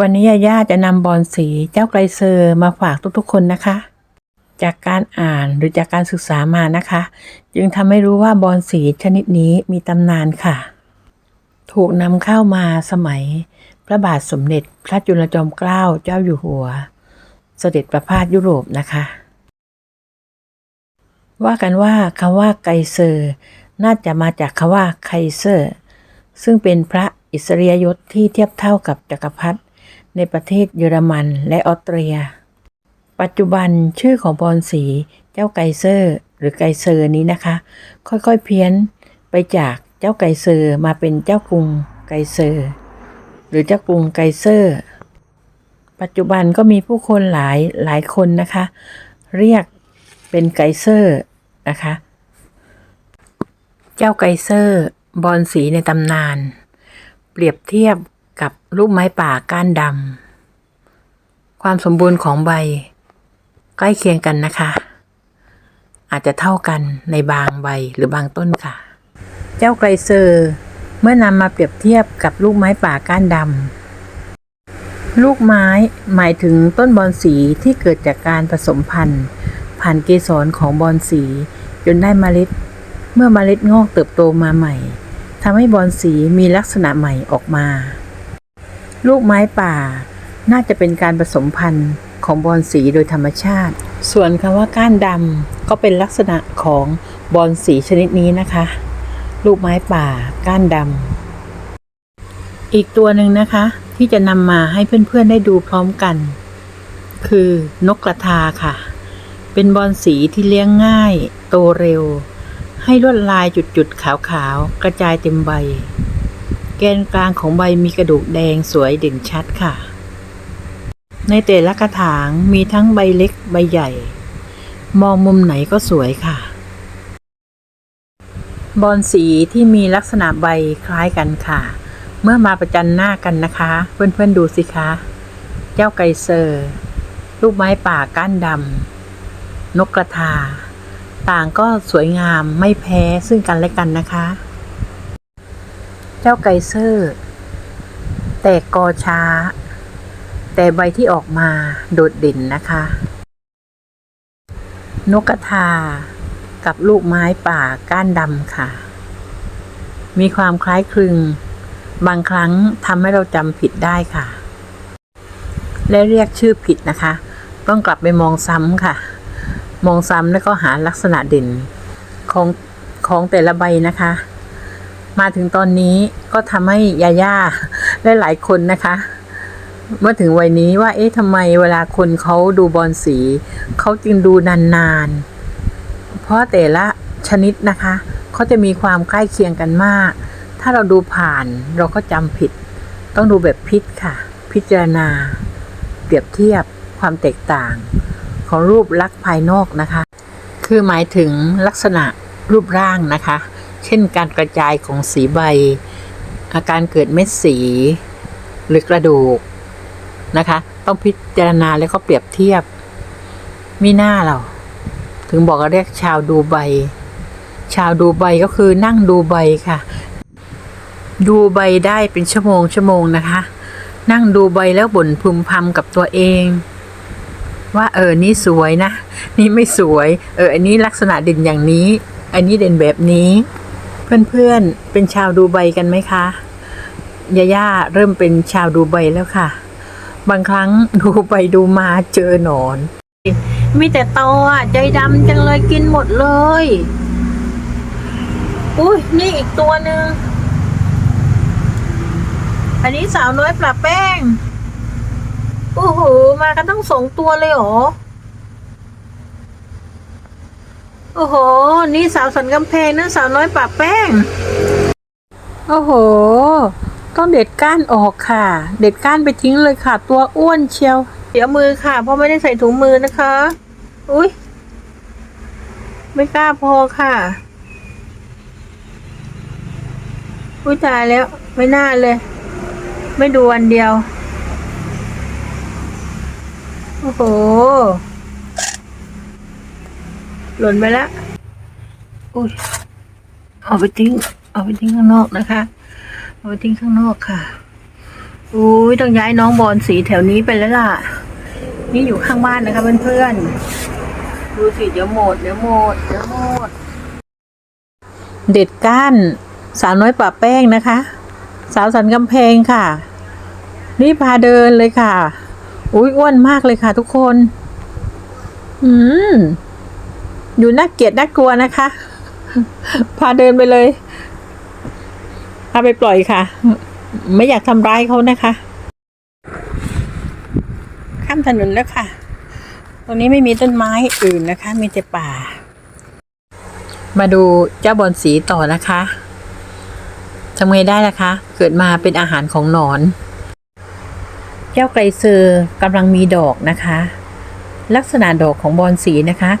วันนี้ยาย่าจะนำบอลสีเจ้าไกรเซอร์มาฝากทุกๆคนนะคะ จากการอ่านหรือจากการศึกษามานะคะ จึงทำให้รู้ว่าบอลสีชนิดนี้มีตำนานค่ะ ถูกนำเข้ามาสมัย พระบาทสมเด็จพระจุลจอมเกล้าเจ้าอยู่หัว เสด็จประพาสยุโรปนะคะ ว่ากันว่าคำว่าไกเซอร์น่าจะมาจากคำว่าไคเซอร์ ซึ่งเป็นพระอิสริยยศที่เทียบเท่ากับจักรพรรดิ ในประเทศเยอรมันและออสเตรีย ปัจจุบันชื่อของบอลสีเจ้าไกเซอร์หรือไกเซอร์นี้นะคะ ค่อยๆเพี้ยนไปจากเจ้าไกเซอร์มาเป็นเจ้ากรุงไกเซอร์ หรือเจ้ากรุงไกเซอร์ ปัจจุบันก็มีผู้คนหลายหลายคนนะคะ เรียกเป็นไกเซอร์นะคะ เจ้าไกเซอร์บอลสีในตำนาน เปรียบเทียบ กับลูกไม้ป่าก้านดำความสมบูรณ์ของใบ ใกล้เคียงกันนะคะ อาจจะเท่ากันในบางใบหรือบางต้นค่ะ เจ้าไกรเซอร์เมื่อนำมาเปรียบเทียบกับลูกไม้ป่าก้านดำลูกไม้หมายถึงต้นบอนสีที่เกิดจากการผสมพันธุ์ ผ่านเกสรของบอนสีจนได้เมล็ด เมื่อเมล็ดงอกเติบโตมาใหม่ทำให้บอนสีมีลักษณะใหม่ออกมา ลูกไม้ป่า น่าจะเป็นการผสมพันธุ์ของบอนสีโดยธรรมชาติ ส่วนคำว่าก้านดำก็เป็นลักษณะของบอนสีชนิดนี้นะคะ ลูกไม้ป่า ก้านดำอีกตัวหนึ่งนะคะ ที่จะนำมาให้เพื่อนๆได้ดูพร้อมกัน คือนกกระทาค่ะ เป็นบอนสีที่เลี้ยงง่าย โตเร็ว ให้ลวดลายจุดๆขาวๆกระจายเต็มใบ แกนกลางของใบมีกระดูกแดงสวยเด่นชัดค่ะ ในแต่ละกระถางมีทั้งใบเล็กใบใหญ่ มองมุมไหนก็สวยค่ะ บอนสีที่มีลักษณะใบคล้ายกันค่ะ เมื่อมาประจันหน้ากันนะคะ เพื่อนๆดูสิคะ เจ้าไกเซอร์ลูกไม้ป่าก้านดำนกกระทา ต่างก็สวยงามไม่แพ้ซึ่งกันและกันนะคะ เจ้าไกเซอร์ แตกกอช้า แต่ใบที่ออกมาโดดเด่นนะคะ นกกระทา กับลูกไม้ป่าก้านดำค่ะ มีความคล้ายคลึง บางครั้งทำให้เราจำผิดได้ค่ะ และเรียกชื่อผิดนะคะ ต้องกลับไปมองซ้ำค่ะ มองซ้ำแล้วก็หาลักษณะเด่นของของแต่ละใบนะคะ มาถึงตอนนี้ก็ทำให้ยาย่าและหลายคนนะคะเมื่อถึงวัยนี้ว่า เอ๊ะทำไมเวลาคนเขาดูบอลสี เขาจึงดูนานๆ เพราะแต่ละชนิดนะคะเขาจะมีความใกล้เคียงกันมาก ถ้าเราดูผ่านเราก็จำผิด ต้องดูแบบพิษค่ะ พิจารณา เปรียบเทียบความแตกต่าง ของรูปลักษณ์ภายนอกนะคะ คือหมายถึงลักษณะรูปร่างนะคะ เช่นการกระจายของสีใบ อาการเกิดเม็ดสี หรือกระดูกนะคะ ต้องพิจารณาแล้วก็เปรียบเทียบมีหน้าเรา ถึงบอกว่าเรียกชาวดูใบ ชาวดูใบก็คือนั่งดูใบค่ะ ดูใบได้เป็นชั่วโมงชั่วโมงนะคะ นั่งดูใบแล้วบ่นพึมพำกับตัวเองว่าเออ นี่สวยนะ นี่ไม่สวย เออ อันนี้ลักษณะเด่นอย่างนี้ อันนี้เด่นแบบนี้ เพื่อนๆเป็นชาวดูใบกันไหมคะยาย่าเริ่มเป็นชาวดูใบแล้วค่ะ บางครั้งดูไปดูมาเจอหนอน มีแต่ตออะใจดำจังเลยกินหมดเลย อุ้ยนี่อีกตัวหนึ่งอันนี้สาวน้อยปลาแป้ง โอ้โห มากันต้องสองตัวเลยเหรอ โอ้โห นี่สาวสันกำแพงนั่นสาวน้อยปลาแป้ง โอ้โห ต้องเด็ดก้านออกค่ะ เด็ดก้านไปทิ้งเลยค่ะ ตัวอ้วนเชียว เดี๋ยวมือค่ะ เพราะไม่ได้ใส่ถุงมือนะคะ อุ้ยไม่กล้าพอค่ะ อุ้ยตายแล้ว ไม่น่าเลย ไม่ดูวันเดียว โอ้โห หล่นไปแล้วอุ้ยเอาไปทิ้ง เอาไปทิ้งข้างนอกนะคะ เอาไปทิ้งข้างนอกค่ะอุ้ยต้องย้ายน้องบอลสีแถวนี้ไปแล้วล่ะ นี่อยู่ข้างบ้านนะคะเพื่อนๆดูสิเดี๋ยวหมดเดี๋ยวหมดเดี๋ยวหมด เด็ดก้านสาวน้อยป่าแป้งนะคะ สาวสันกำแพงค่ะนี่พาเดินเลยค่ะ อุ้ยอ้วนมากเลยค่ะทุกคน อืม อยู่น่าเกลียดน่ากลัวนะคะ พาเดินไปเลยพาไปปล่อยค่ะ ไม่อยากทำร้ายเขานะคะ ข้ามถนนแล้วค่ะ ตรงนี้ไม่มีต้นไม้อื่นนะคะ มีแต่ป่า มาดูเจ้าบอลสีต่อนะคะทำไงได้ล่ะคะ เกิดมาเป็นอาหารของหนอน เจ้าไกรเซอร์กำลังมีดอกนะคะ ลักษณะดอกของบอลสีนะคะ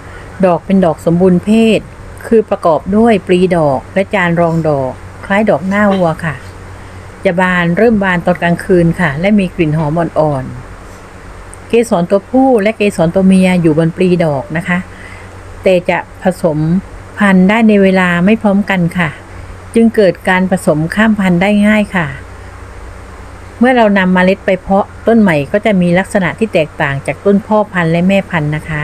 ดอกเป็นดอกสมบูรณ์เพศ คือประกอบด้วยปลีดอกและจานรองดอก คล้ายดอกหน้าวัวค่ะ จะบานเริ่มบานตอนกลางคืนค่ะ และมีกลิ่นหอมอ่อนๆ เกสรตัวผู้และเกสรตัวเมียอยู่บนปลีดอกนะคะ แต่จะผสมพันธุ์ได้ในเวลาไม่พร้อมกันค่ะ จึงเกิดการผสมข้ามพันธุ์ได้ง่ายค่ะ เมื่อเรานำมเมล็ดไปเพาะต้นใหม่ก็จะมีลักษณะที่แตกต่างจากต้นพ่อพันธุ์และแม่พันธุ์นะคะ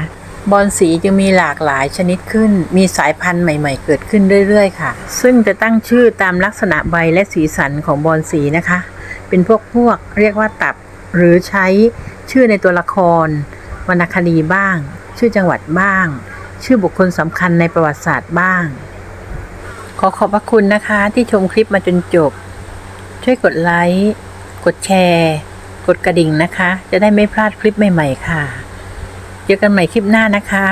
บอนสีจึงมีหลากหลายชนิดขึ้น มีสายพันธุ์ใหม่ๆ เกิดขึ้นเรื่อยๆ ค่ะ ซึ่งจะตั้งชื่อตามลักษณะใบและสีสันของบอนสีนะคะ เป็นพวกพวกเรียกว่าตับ หรือใช้ชื่อในตัวละคร วรรณคดีบ้าง ชื่อจังหวัดบ้าง ชื่อบุคคลสำคัญในประวัติศาสตร์บ้าง ขอขอบพระคุณนะคะ ที่ชมคลิปมาจนจบ ช่วยกดไลค์ กดแชร์ กดกระดิ่งนะคะ จะได้ไม่พลาดคลิปใหม่ ๆ ค่ะ จอกันใหม่คลิปหน้านะคะ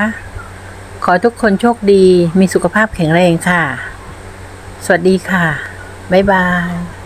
ขอทุกคนโชคดีมีสุขภาพแข็งแรงค่ะ สวัสดีค่ะ บ๊ายบาย